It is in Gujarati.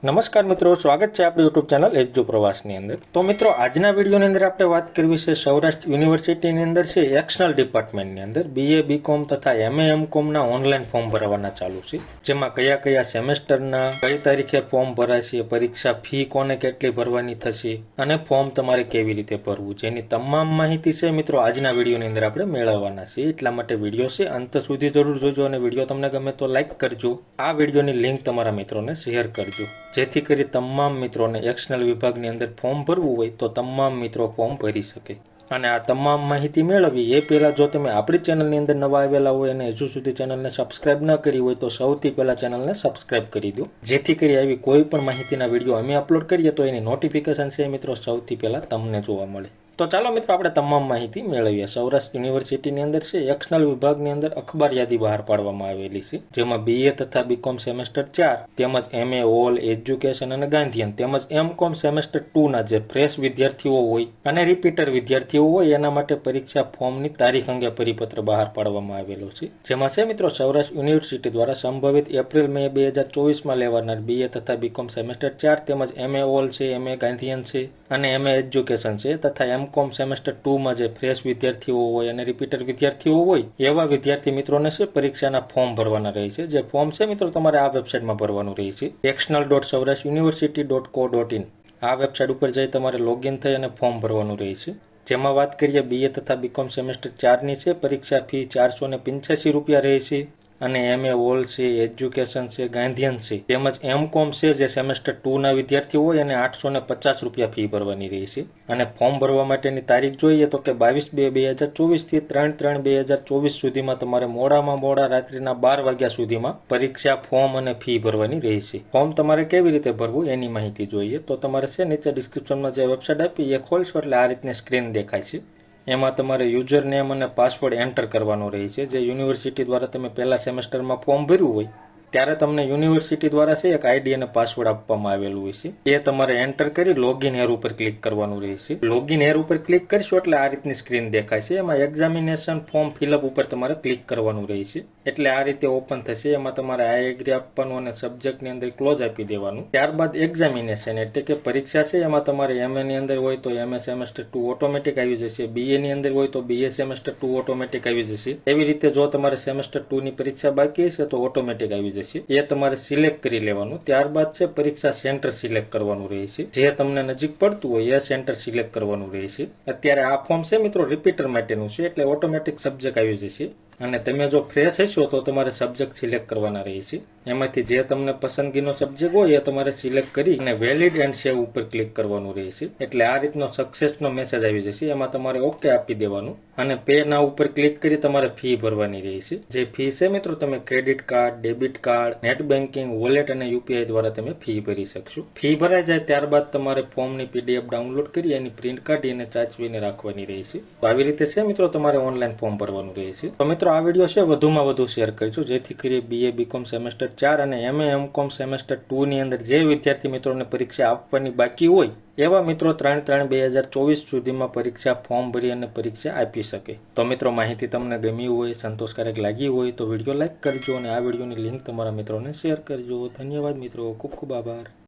નમસ્કાર મિત્રો, સ્વાગત છે આપણી યુટ્યુબ ચેનલ એજ્જુ પ્રવાસની અંદર. તો મિત્રો, આજના વિડીયોની અંદર આપણે વાત કરવી છે સૌરાષ્ટ્ર યુનિવર્સિટીની અંદર છે એક્સનલ ડિપાર્ટમેન્ટની અંદર. બીએ બીકોમ તથા એમએ એમ કોમના ઓનલાઈન ફોર્મ ભરવાના ચાલુ છે. જેમાં કયા કયા સેમેસ્ટરના, કઈ તારીખે ફોર્મ ભરાશે, પરીક્ષા ફી કોને કેટલી ભરવાની થશે, અને ફોર્મ તમારે કેવી રીતે ભરવું જેની તમામ માહિતી છે મિત્રો આજના વિડીયોની અંદર આપણે મેળવવાના છે. એટલા માટે વીડિયો છે, અંત સુધી જરૂર જોજો અને વીડિયો તમને ગમે તો લાઇક કરજો. આ વિડીયોની લિંક તમારા મિત્રોને શેર કરજો. જેથી કરી તમામ મિત્રોને એક્શનલ વિભાગની અંદર ફોર્મ ભરવું હોય તો તમામ મિત્રો ફોર્મ ભરી શકે. અને આ તમામ માહિતી મેળવવી એ પહેલાં જો તમે આપણી ચેનલની અંદર નવા આવેલા હોય અને હજુ સુધી ચેનલને સબસ્ક્રાઇબ ન કરી હોય તો સૌથી પહેલાં ચેનલને સબસ્ક્રાઇબ કરી દો. જેથી કરી આવી કોઈ પણ માહિતીના વીડિયો અમે અપલોડ કરીએ તો એની નોટિફિકેશન છે મિત્રો સૌથી પહેલાં તમને જોવા મળે. તો ચાલો મિત્રો, આપણે તમામ માહિતી મેળવીએ. સૌરાષ્ટ્ર યુનિવર્સિટીની અંદર છે, એક્સનલ વિભાગની અંદર અખબાર યાદી બહાર પાડવામાં આવેલી છે, જેમાં બીએ તથા બીકોમ સેમેસ્ટર ચાર, તેમજ એમએ ઓલ એજ્યુકેશન અને ગાંધીયન, તેમજ એમ કોમ સેમેસ્ટર ટુના જે ફ્રેશ વિદ્યાર્થીઓ હોય અને રિપીટર વિદ્યાર્થીઓ હોય, એના માટે પરીક્ષા ફોર્મની તારીખ અંગે પરિપત્ર બહાર પાડવામાં આવેલો છે. જેમાં છે મિત્રો, સૌરાષ્ટ્ર યુનિવર્સિટી દ્વારા સંભવિત એપ્રિલ, મે બે હજાર ચોવીસમાં લેવાનાર બીએ તથા બીકોમ સેમેસ્ટર ચાર, તેમજ એમએ ઓલ છે એમએ ગાંધીયન છે અને એમએ એજ્યુકેશન છે, તથા એમ કોમ સેમેસ્ટર ટુમાં જે ફ્રેશ વિદ્યાર્થીઓ હોય અને રિપીટર વિદ્યાર્થીઓ હોય, એવા વિદ્યાર્થી મિત્રોને છે પરીક્ષાના ફોર્મ ભરવાના રહે છે. જે ફોર્મ છે મિત્રો, તમારે આ વેબસાઇટમાં ભરવાનું રહે છે. External dot Saurashtra university dot co dot in આ વેબસાઇટ ઉપર જઈ તમારે લોગિન થઈ અને ફોર્મ ભરવાનું રહે છે. જેમાં વાત કરીએ બીએ તથા બીકોમ સેમેસ્ટર ચારની છે, પરીક્ષા ફી ચારસો ને પંચ્યાસી રૂપિયા રહે છે. અને એમએ ઓલ છે એજ્યુકેશન છે, ગાંધીયન છે. તેમજ એમ કોમ છે, જે સેમેસ્ટર ટુના વિદ્યાર્થી હોય, એને આઠસો ને પચાસ રૂપિયા ફી ભરવાની રહી છે. અને ફોર્મ ભરવા માટેની તારીખ જોઈએ તો કે બાવીસ બે બે હજાર ચોવીસથી ત્રણ ત્રણ બે હજાર ચોવીસ સુધીમાં તમારે મોડામાં મોડા રાત્રિના બાર વાગ્યા સુધીમાં પરીક્ષા ફોર્મ અને ફી ભરવાની રહેશે ફોર્મ તમારે કેવી રીતે ભરવું એની માહિતી જોઈએ તો તમારે છે, નીચે ડિસ્ક્રિપ્શનમાં જે વેબસાઇટ આપી, એ ખોલશો એટલે આ રીતની સ્ક્રીન દેખાય છે. એમાં તમારે યુઝર નેમ અને પાસવર્ડ એન્ટર કરવાનો રહે છે. જે યુનિવર્સિટી દ્વારા તમે પહેલા સેમેસ્ટરમાં ફોર્મ ભર્યું હોય ત્યારે તમને યુનિવર્સિટી દ્વારા છે એક આઈડી અને પાસવર્ડ આપવામાં આવેલું હોય છે. એ તમારે એન્ટર કરી લોગિન હેર ઉપર ક્લિક કરવાનું રહેશે. લોગિન હેર ઉપર ક્લિક કરશો એટલે આ રીતની સ્ક્રીન દેખાય છે. એમાં એક્ઝામિનેશન ફોર્મ ફિલઅપ ઉપર તમારે ક્લિક કરવાનું રહેશે. એટલે આ રીતે ઓપન થશે. એમાં તમારે આ એગ્રી આપવાનું અને સબ્જેક્ટની અંદર ક્લોઝ આપી દેવાનું. ત્યારબાદ એક્ઝામિનેશન એટલે કે પરીક્ષા છે. એમાં તમારે એમએ ની અંદર હોય તો એમએ સેમેસ્ટર ટુ ઓટોમેટિક આવી જશે. બીએ ની અંદર હોય તો બીએ સેમેસ્ટર ટુ ઓટોમેટિક આવી જશે. એવી રીતે જો તમારે સેમેસ્ટર ટુ ની પરીક્ષા બાકી હશે તો ઓટોમેટિક આવી જશે. એ તમારે સિલેક્ટ કરી લેવાનું. ત્યારબાદ છે, પરીક્ષા સેન્ટર સિલેક્ટ કરવાનું રહેશે. જે તમને નજીક પડતું હોય, એ સેન્ટર સિલેક્ટ કરવાનું રહેશે. અત્યારે આ ફોર્મ છે મિત્રો રિપીટર માટેનું છે, એટલે ઓટોમેટિક સબ્જેક્ટ આવી જશે. અને તમે જો ફ્રેશ હશો તો તમારે સબ્જેક્ટ સિલેક્ટ કરવાના રહેશે. એમાંથી જે તમને પસંદગીનો સબ્જેક્ટ હોય એ તમારે સિલેક્ટ કરી અને વેલિડ એન્ડ સેવ ઉપર ક્લિક કરવાનું રહેશે. એટલે આ રીતનો સક્સેસનો મેસેજ આવી જશે. એમાં તમારે ઓકે આપી દેવાનું. અને પે ના ઉપર ક્લિક કરી તમારે ફી ભરવાની રહેશે. જે ફી છે મિત્રો, તમે credit card debit card net banking wallet અને યુપીઆઈ દ્વારા તમે ફી ભરી શકશો. ફી ભરાઈ જાય ત્યારબાદ તમારે ફોર્મની પીડીએફ ડાઉનલોડ કરી એની પ્રિન્ટ કાઢી અને ચાચવીને રાખવાની રહેશે. આવી રીતે છે મિત્રો, તમારે ઓનલાઈન ફોર્મ ભરવાનું રહેશે. તો મિત્રો આ વીડિયો છે વધુમાં વધુ શેર કરજો જેથી કરી બીએ બીકોમ સેમેસ્ટર ચાર અને એમએ એમ કોમ સેમેસ્ટર ટુની અંદર જે વિદ્યાર્થી મિત્રોને પરીક્ષા આપવાની બાકી હોય, એવા મિત્રો ત્રણ ત્રણ બે હજાર ચોવીસ સુધીમાં પરીક્ષા ફોર્મ ભરી અને પરીક્ષા આપી શકે. તો મિત્રો, માહિતી તમને ગમી હોય, સંતોષકારક લાગી હોય, તો વીડિયો લાઇક કરજો અને આ વિડીયોની લિંક તમારા મિત્રોને શેર કરજો. ધન્યવાદ મિત્રો. ખૂબ ખૂબ આભાર.